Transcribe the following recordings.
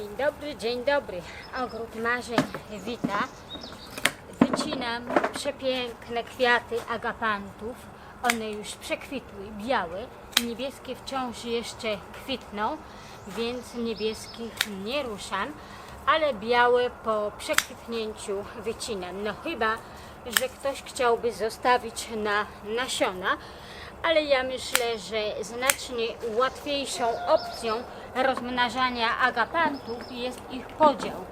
Dzień dobry, dzień dobry. Ogród marzeń wita. Wycinam przepiękne kwiaty agapantów. One już przekwitły, białe. Niebieskie wciąż jeszcze kwitną, więc niebieskich nie ruszam, ale białe po przekwitnięciu wycinam. No chyba, że ktoś chciałby zostawić na nasiona, ale ja myślę, że znacznie łatwiejszą opcją rozmnażania agapantów jest ich podział.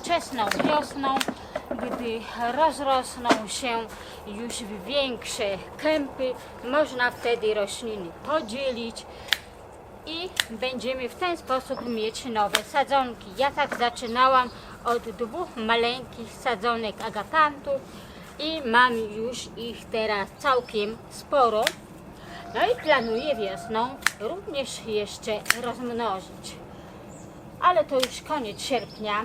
Wczesną wiosną, gdy rozrosną się już w większe kępy, można wtedy rośliny podzielić i będziemy w ten sposób mieć nowe sadzonki. Ja tak zaczynałam od dwóch maleńkich sadzonek agapantów i mam już ich teraz całkiem sporo. No i planuję wiosną również jeszcze rozmnożyć. Ale to już koniec sierpnia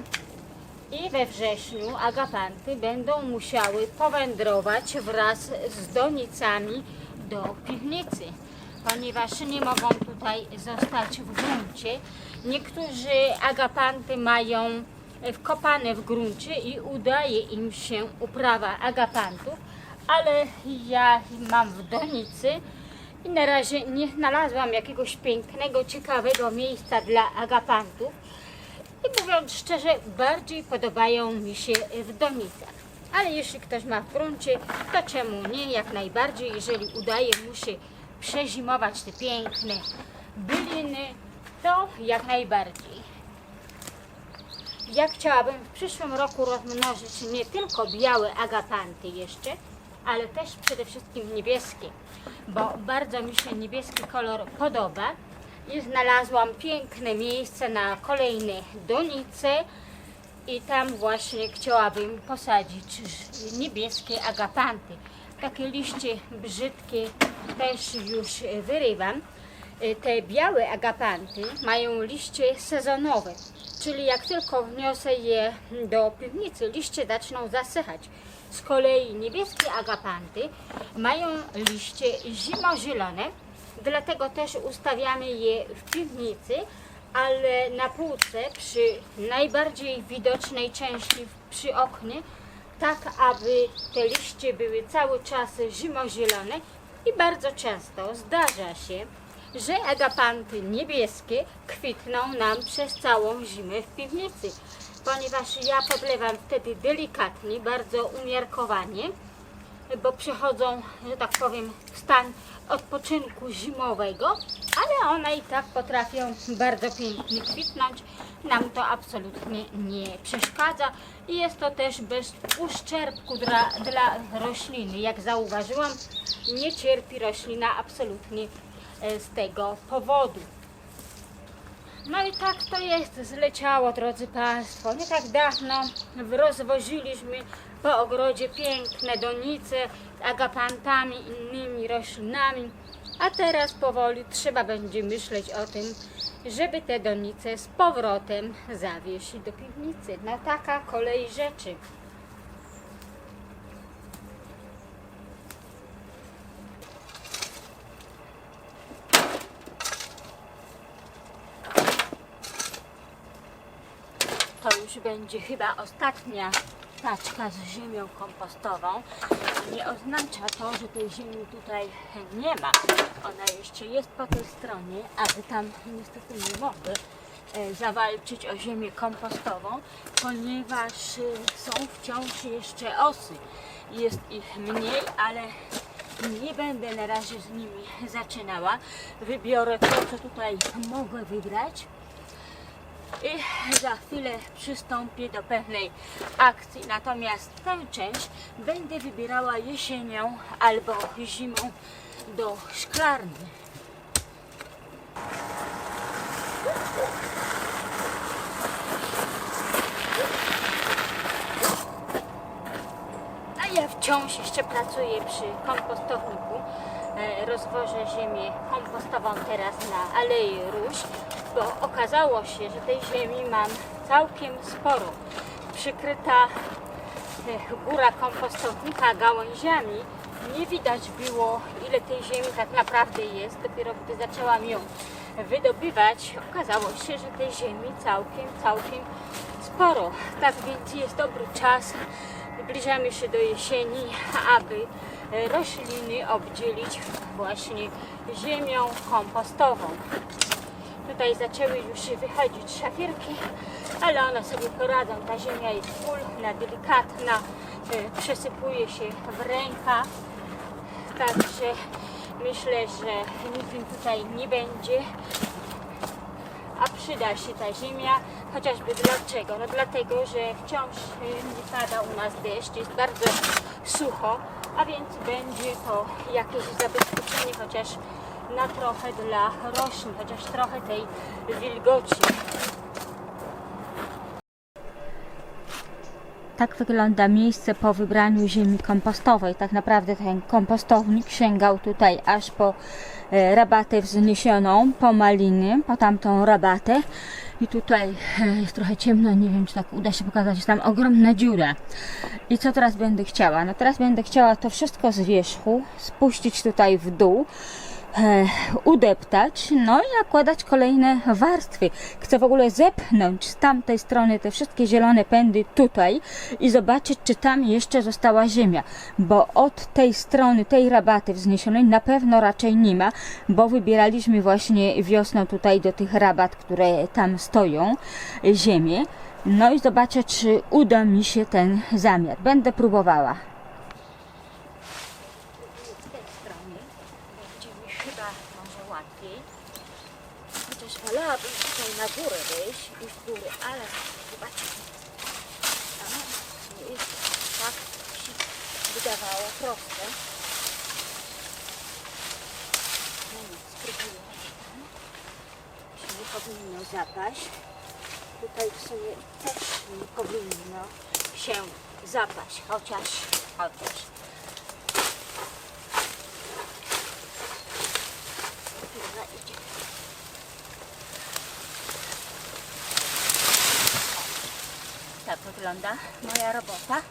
i we wrześniu agapanty będą musiały powędrować wraz z donicami do piwnicy, ponieważ nie mogą tutaj zostać w gruncie. Niektórzy agapanty mają wkopane w gruncie i udaje im się uprawa agapantów, ale ja mam w donicy i na razie nie znalazłam jakiegoś pięknego, ciekawego miejsca dla agapantów. I mówiąc szczerze, bardziej podobają mi się w donicach. Ale jeśli ktoś ma w gruncie, to czemu nie? Jak najbardziej, jeżeli udaje mu się przezimować te piękne byliny, to jak najbardziej. Ja chciałabym w przyszłym roku rozmnożyć nie tylko białe agapanty jeszcze, ale też przede wszystkim niebieskie, bo bardzo mi się niebieski kolor podoba i znalazłam piękne miejsce na kolejne donice i tam właśnie chciałabym posadzić niebieskie agapanty. Takie liście brzydkie też już wyrywam. Te białe agapanty mają liście sezonowe, czyli jak tylko wniosę je do piwnicy, liście zaczną zasychać. Z kolei niebieskie agapanty mają liście zimozielone, dlatego też ustawiamy je w piwnicy, ale na półce przy najbardziej widocznej części przy oknie, tak aby te liście były cały czas zimozielone i bardzo często zdarza się, że agapanty niebieskie kwitną nam przez całą zimę w piwnicy, ponieważ ja podlewam wtedy delikatnie, bardzo umiarkowanie, bo przechodzą, że tak powiem, w stan odpoczynku zimowego, ale one i tak potrafią bardzo pięknie kwitnąć. Nam to absolutnie nie przeszkadza i jest to też bez uszczerbku dla, dla rośliny. Jak zauważyłam, nie cierpi roślina absolutnie e, z tego powodu. No i tak to jest, zleciało, drodzy Państwo. Nie tak dawno rozwoziliśmy po ogrodzie piękne donice z agapantami, innymi roślinami, a teraz powoli trzeba będzie myśleć o tym, żeby te donice z powrotem zawieźć do piwnicy. No taka kolej rzeczy. To już będzie chyba ostatnia paczka z ziemią kompostową. Nie oznacza to, że tej ziemi tutaj nie ma. Ona jeszcze jest po tej stronie, ale tam niestety nie mogę e, zawalczyć o ziemię kompostową, ponieważ e, są wciąż jeszcze osy. Jest ich mniej, ale nie będę na razie z nimi zaczynała. Wybiorę to, co tutaj mogę wybrać. I za chwilę przystąpię do pewnej akcji. Natomiast tę część będę wybierała jesienią albo zimą do szklarni. A ja wciąż jeszcze pracuję przy kompostowniku. E, Rozwożę ziemię kompostową teraz na Aleję Róż, bo okazało się, że tej ziemi mam całkiem sporo. Przykryta e, góra kompostownika gałęziami, nie widać było ile tej ziemi tak naprawdę jest. Dopiero gdy zaczęłam ją wydobywać, okazało się, że tej ziemi całkiem, całkiem sporo. Tak więc jest dobry czas, zbliżamy się do jesieni, aby e, rośliny obdzielić właśnie ziemią kompostową. Tutaj zaczęły już wychodzić szafirki, ale one sobie poradzą. Ta ziemia jest pulchna, delikatna, e, przesypuje się w rękach. Także myślę, że nic im tutaj nie będzie. A przyda się ta ziemia, chociażby dlaczego? No dlatego, że wciąż y, nie pada u nas deszcz, jest bardzo sucho, a więc będzie to jakieś zabezpieczenie chociaż na trochę dla roślin, chociaż trochę tej wilgoci. Tak wygląda miejsce po wybraniu ziemi kompostowej. Tak naprawdę ten kompostownik sięgał tutaj aż po e, rabatę wzniesioną, po maliny, po tamtą rabatę. I tutaj e, jest trochę ciemno, nie wiem czy tak uda się pokazać, jest tam ogromna dziura. I co teraz będę chciała? No teraz będę chciała to wszystko z wierzchu spuścić tutaj w dół udeptać, no i nakładać kolejne warstwy. Chcę w ogóle zepchnąć z tamtej strony te wszystkie zielone pędy tutaj i zobaczyć, czy tam jeszcze została ziemia, bo od tej strony, tej rabaty wzniesionej na pewno raczej nie ma, bo wybieraliśmy właśnie wiosną tutaj do tych rabat, które tam stoją, e, ziemię. No i zobaczę, czy uda mi się ten zamiar. Będę próbowała. Z tej strony będzie mi chyba może łatwiej. Chociaż wolałabym tutaj na górę wejść i w górę, ale zobaczymy. A no, nie jest tak, jak się wydawało proste. No nic, spróbujemy. Się nie powinno zapaść. Tutaj w sumie też nie powinno się zapaść, chociaż, chociaż. Tak wygląda moja robota.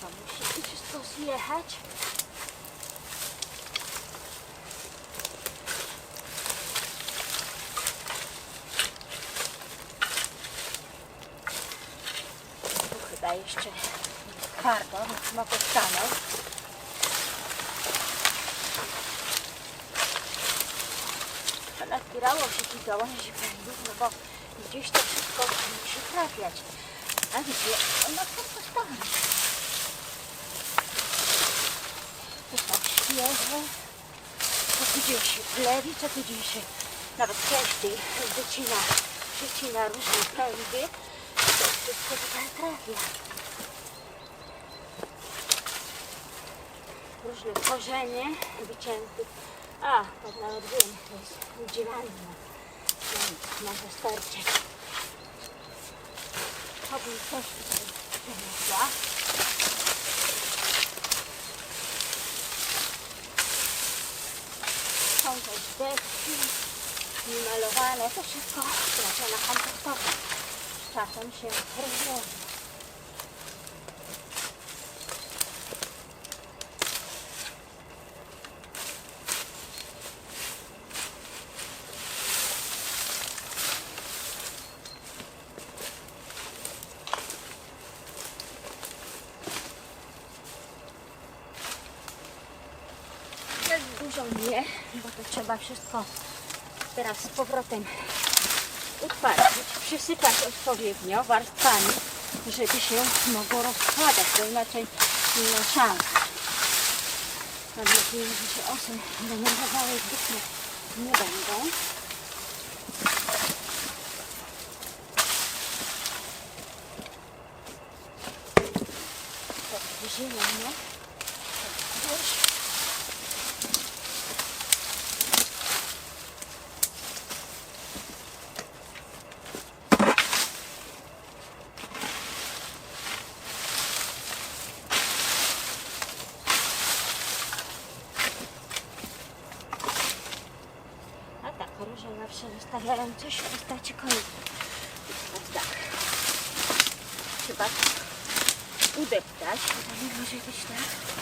To musi wszystko zjechać. Tu chyba jeszcze twardo, więc mogę stanąć. Nazbierało się tych gałęzi pędów, no bo gdzieś to wszystko musi trafiać. A gdzie? Ona kompostowna. To są świeże. Co tydzień się plewi, co tydzień się nawet częściej wycina, wycina różne pędy. To wszystko tutaj trafia. Różne korzenie wycięte. A, to nawet wiem, to jest nic, może starczyć. To bym też tutaj przeniosła. Są też deski niemalowane. To wszystko trafia na kompostowe. Czasem się rozłoży. Też dużo nie, bo to trzeba wszystko teraz z powrotem utwardzić, przysypać odpowiednio warstwami, żeby się mogło rozkładać, bo inaczej nie ma szans. Mam nadzieję, że się osy denerwowały zbytnio nie będą. dajcie kolejny. Tak. Chyba udeptać. Chyba nie może być tak.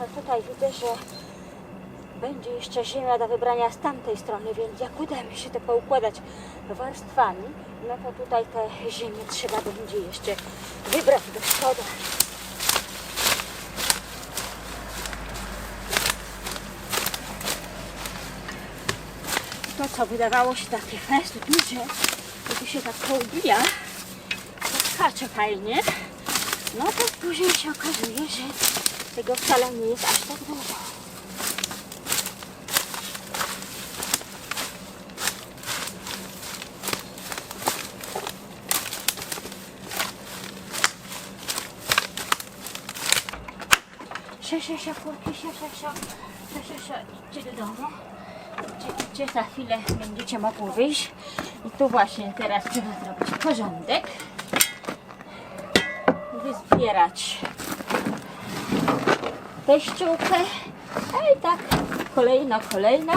A tutaj widzę, że będzie jeszcze ziemia do wybrania z tamtej strony, więc jak uda mi się to poukładać warstwami, no to tutaj te ziemię trzeba będzie jeszcze wybrać do szkoda. To, co wydawało się takie fest duże, to się tak poubija, to skacze fajnie, no to później się okazuje, że tego wcale nie jest aż tak dużo. Sio, kurki, sio, sio, sio, sio, sio, sio, idźcie do domu. Idźcie, za chwilę będziecie mogły wyjść. I tu właśnie teraz trzeba zrobić porządek. Wyzbierać tę ściółkę. A i tak kolejna, kolejna.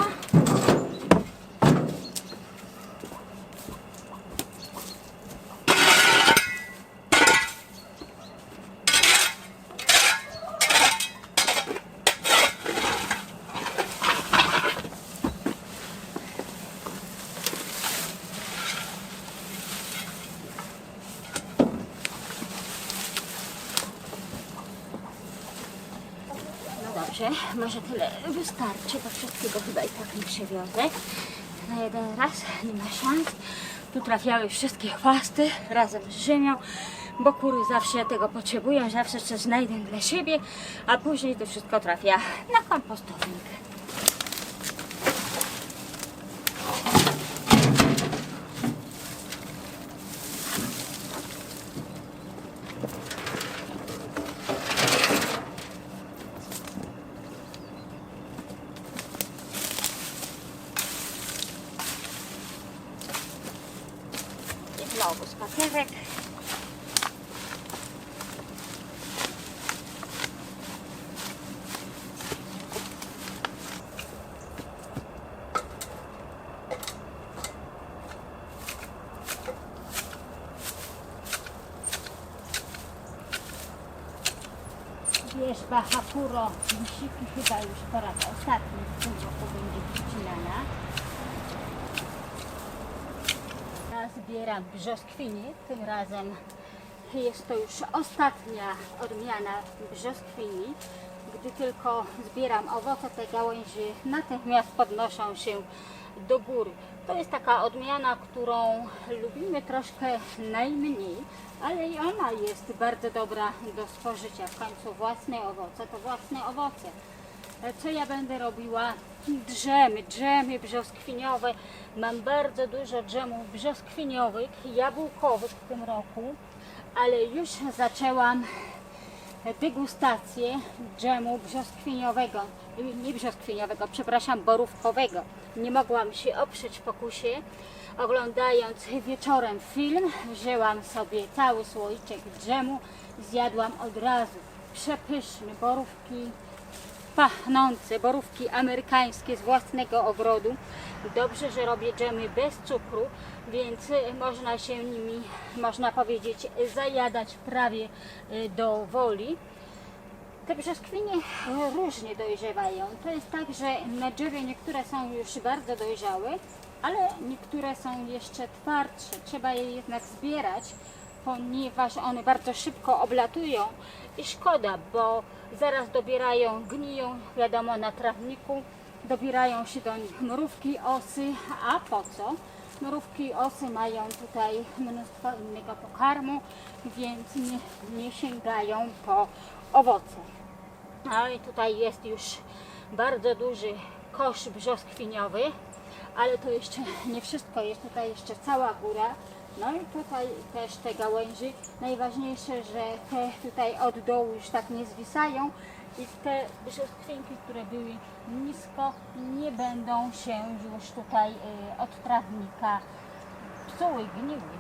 No może tyle wystarczy, bo wszystkiego chyba i tak nie przewiozę. Na jeden raz nie ma szans. Tu trafiały wszystkie chwasty razem z ziemią, bo kury zawsze tego potrzebują, zawsze coś znajdę dla siebie, a później to wszystko trafia na kompostownik. I znowu spacerek. Wierzba, hapuro, misiki chyba już po raz ostatni w tym roku będzie przycinana. Ja zbieram brzoskwini, tym razem jest to już ostatnia odmiana brzoskwini. Gdy tylko zbieram owoce, te gałęzie natychmiast podnoszą się do góry. To jest taka odmiana, którą lubimy troszkę najmniej, ale i ona jest bardzo dobra do spożycia. W końcu własne owoce to własne owoce. Co ja będę robiła? Drzemy, drzemy brzoskwiniowe. Mam bardzo dużo drzemów brzoskwiniowych, jabłkowych w tym roku, ale już zaczęłam degustację dżemu brzoskwiniowego, nie brzoskwiniowego, przepraszam, borówkowego. Nie mogłam się oprzeć pokusie. Oglądając wieczorem film, wzięłam sobie cały słoiczek dżemu, zjadłam od razu. Przepyszny, borówki pachnące borówki amerykańskie z własnego ogrodu. Dobrze, że robię dżemy bez cukru, więc y, można się nimi, można powiedzieć, zajadać prawie y, do woli. Te brzoskwinie e, różnie dojrzewają. To jest tak, że na drzewie niektóre są już bardzo dojrzałe, ale niektóre są jeszcze twardsze. Trzeba je jednak zbierać, ponieważ one bardzo szybko oblatują i szkoda, bo zaraz dobierają, gniją, wiadomo, na trawniku, dobierają się do nich mrówki, osy, a po co? Mrówki osy mają tutaj mnóstwo innego pokarmu, więc nie, nie sięgają po owoce. No i tutaj jest już bardzo duży kosz brzoskwiniowy, ale to jeszcze nie wszystko, jest tutaj jeszcze cała góra. No i tutaj też te gałęzi. Najważniejsze, że te tutaj od dołu już tak nie zwisają i te brzoskwinki, które były nisko, nie będą się już tutaj y, od trawnika psuły, gniły.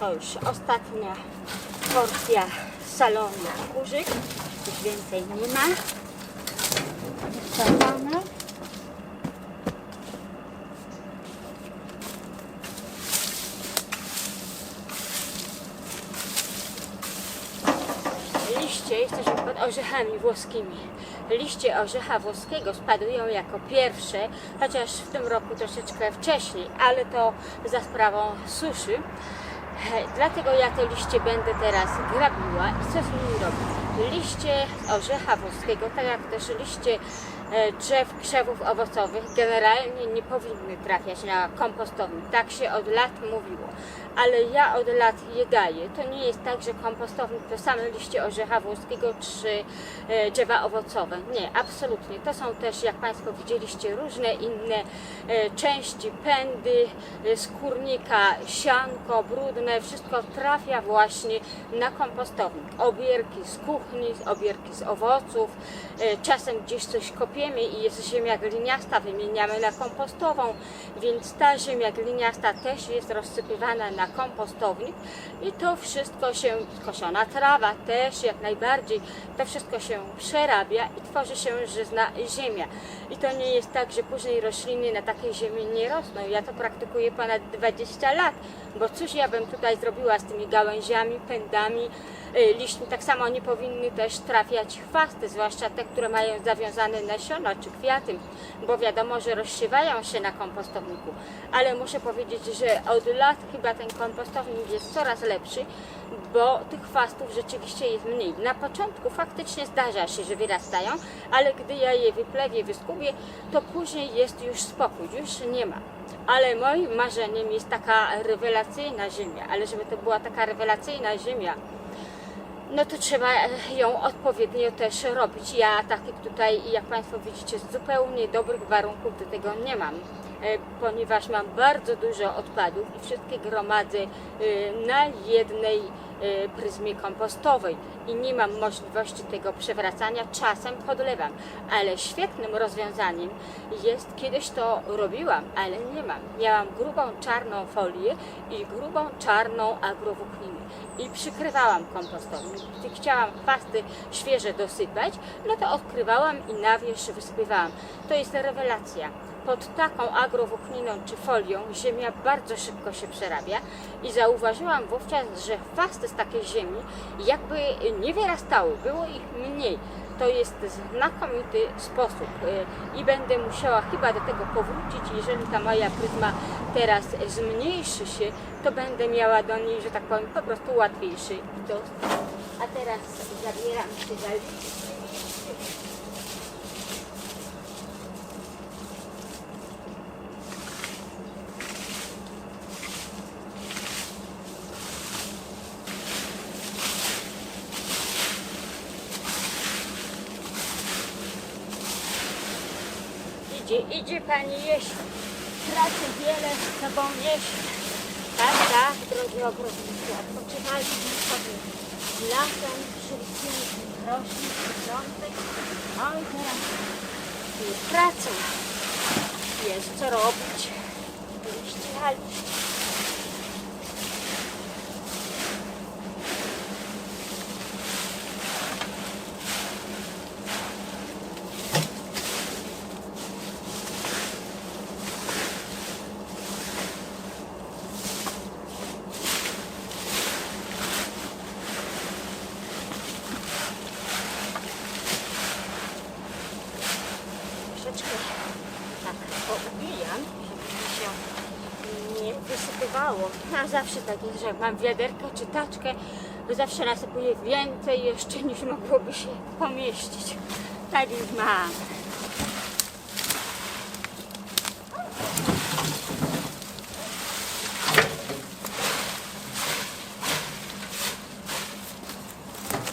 To już ostatnia porcja salonu kurzyk. Już więcej nie ma. Liście, jesteśmy pod orzechami włoskimi. Liście orzecha włoskiego spadują jako pierwsze, chociaż w tym roku troszeczkę wcześniej, ale to za sprawą suszy. Dlatego ja te liście będę teraz grabiła i co z nimi robić? Liście orzecha włoskiego, tak jak też liście e, drzew, krzewów owocowych generalnie nie powinny trafiać na kompostownik. Tak się od lat mówiło. Ale ja od lat je daję. To nie jest tak, że kompostownik to same liście orzecha włoskiego czy e, drzewa owocowe. Nie, absolutnie. To są też, jak Państwo widzieliście, różne inne e, części, pędy, e, skórnika, sianko, brudne, wszystko trafia właśnie na kompostownik. Obierki z kuchni, obierki z owoców, czasem gdzieś coś kopiemy i jest ziemia gliniasta, wymieniamy na kompostową, więc ta ziemia gliniasta też jest rozsypywana na kompostownik i to wszystko się, koszona trawa też jak najbardziej, to wszystko się przerabia i tworzy się żyzna ziemia. I to nie jest tak, że później rośliny na takiej ziemi nie rosną. Ja to praktykuję ponad 20 lat, bo cóż ja bym tutaj zrobiła z tymi gałęziami, pędami, y, liśćmi. Tak samo nie powinny też trafiać chwasty, zwłaszcza te, które mają zawiązane nasiona czy kwiaty, bo wiadomo, że rozsiewają się na kompostowniku. Ale muszę powiedzieć, że od lat chyba ten kompostownik jest coraz lepszy, bo tych chwastów rzeczywiście jest mniej. Na początku faktycznie zdarza się, że wyrastają, ale gdy ja je wyplewię, wyskubię, to później jest już spokój, już nie ma. Ale moim marzeniem jest taka rewelacyjna ziemia, ale żeby to była taka rewelacyjna ziemia, no to trzeba ją odpowiednio też robić. Ja tak jak tutaj, jak Państwo widzicie, zupełnie dobrych warunków do tego nie mam, ponieważ mam bardzo dużo odpadów i wszystkie gromadzę e, na jednej e, pryzmie kompostowej i nie mam możliwości tego przewracania, czasem podlewam, ale świetnym rozwiązaniem jest, kiedyś to robiłam, ale nie mam. Miałam grubą czarną folię i grubą czarną agrowłókninę i przykrywałam kompostownik. Gdy chciałam chwasty świeże dosypać, no to odkrywałam i na wierzch wysypywałam. To jest rewelacja. Pod taką agrowłókniną czy folią ziemia bardzo szybko się przerabia i zauważyłam wówczas, że chwasty z takiej ziemi jakby nie wyrastały, było ich mniej. To jest znakomity sposób y, i będę musiała chyba do tego powrócić. Jeżeli ta moja pryzma teraz zmniejszy się, to będę miała do niej, że tak powiem, po prostu łatwiejszy dostęp. A teraz zabieram się za liście. Idzie, pani jeść. Pracy wiele z sobą. Tak, tak, drogi ogrodnicy, odpoczywaliśmy sobie latem, przylicimy roślin. No i teraz praca. Jest co robić. Liście, a liście. troszeczkę tak poubijam, żeby mi się nie zawsze tak że jak mam wiaderkę czy taczkę, to zawsze nasypuję więcej jeszcze niż mogłoby się pomieścić. Tak już mam.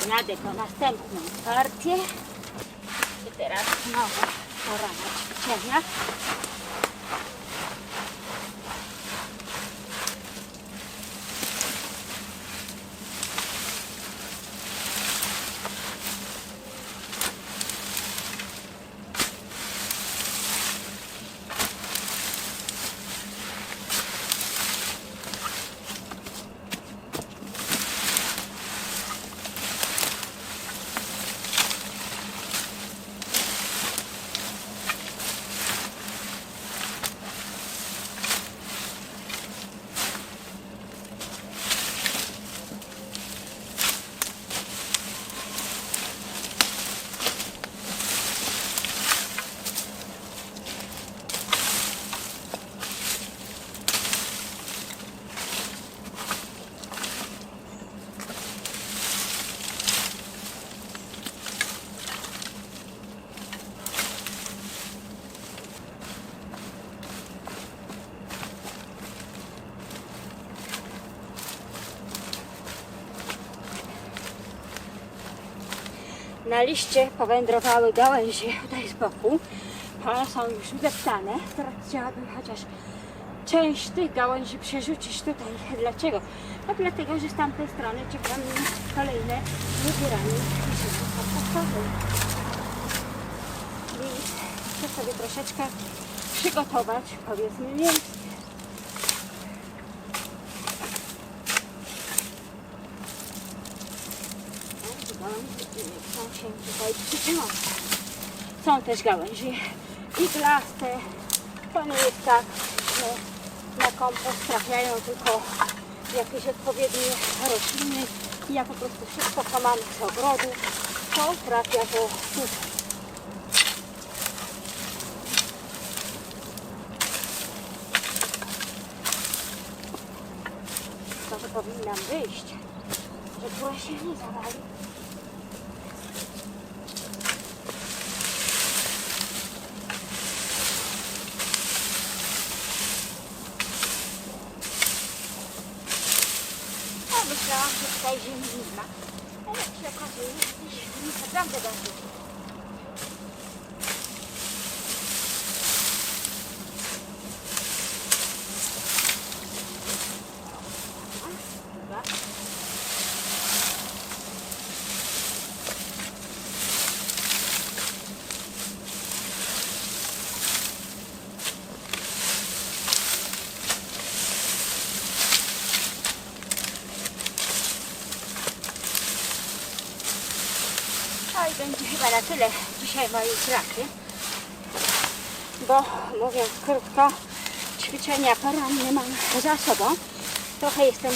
Jadę po następną partię. I teraz znowu pora na ćwiczenia. Na liście powędrowały gałęzie tutaj z boku. One są już wdeptane. Teraz chciałabym chociaż część tych gałęzi przerzucić tutaj. Dlaczego? No dlatego, że z tamtej strony czekam kolejne wybieranie. I chcę sobie troszeczkę przygotować, powiedzmy, miejsce. Gałęzie chcą się tutaj przytrzymać. Są też gałęzie iglaste. To jest tak, że na kompost trafiają tylko jakieś odpowiednie rośliny. Ja po prostu wszystko, co mam z ogrodu, to trafia do tutaj. To, że powinnam wyjść, że góra się nie zawali. Ja myślałam, że tutaj ziemi nie ma, ale jak się okazuje, I będzie chyba na tyle dzisiaj mojej pracy, bo mówiąc krótko, ćwiczenia poranne mam za sobą. Trochę jestem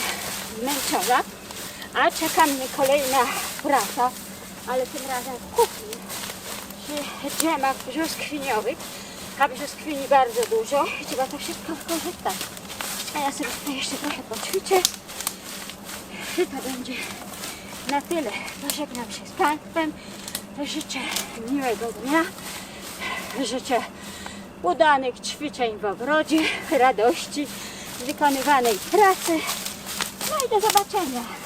zmęczona, a czeka mnie kolejna praca, ale tym razem w kuchni przy dżemach brzoskwiniowych, a brzoskwini bardzo dużo i trzeba to wszystko wykorzystać. A ja sobie jeszcze trochę poćwiczę i to będzie na tyle. Pożegnam się z Państwem. Życzę miłego dnia. Życzę udanych ćwiczeń w ogrodzie, radości wykonywanej pracy. No i do zobaczenia.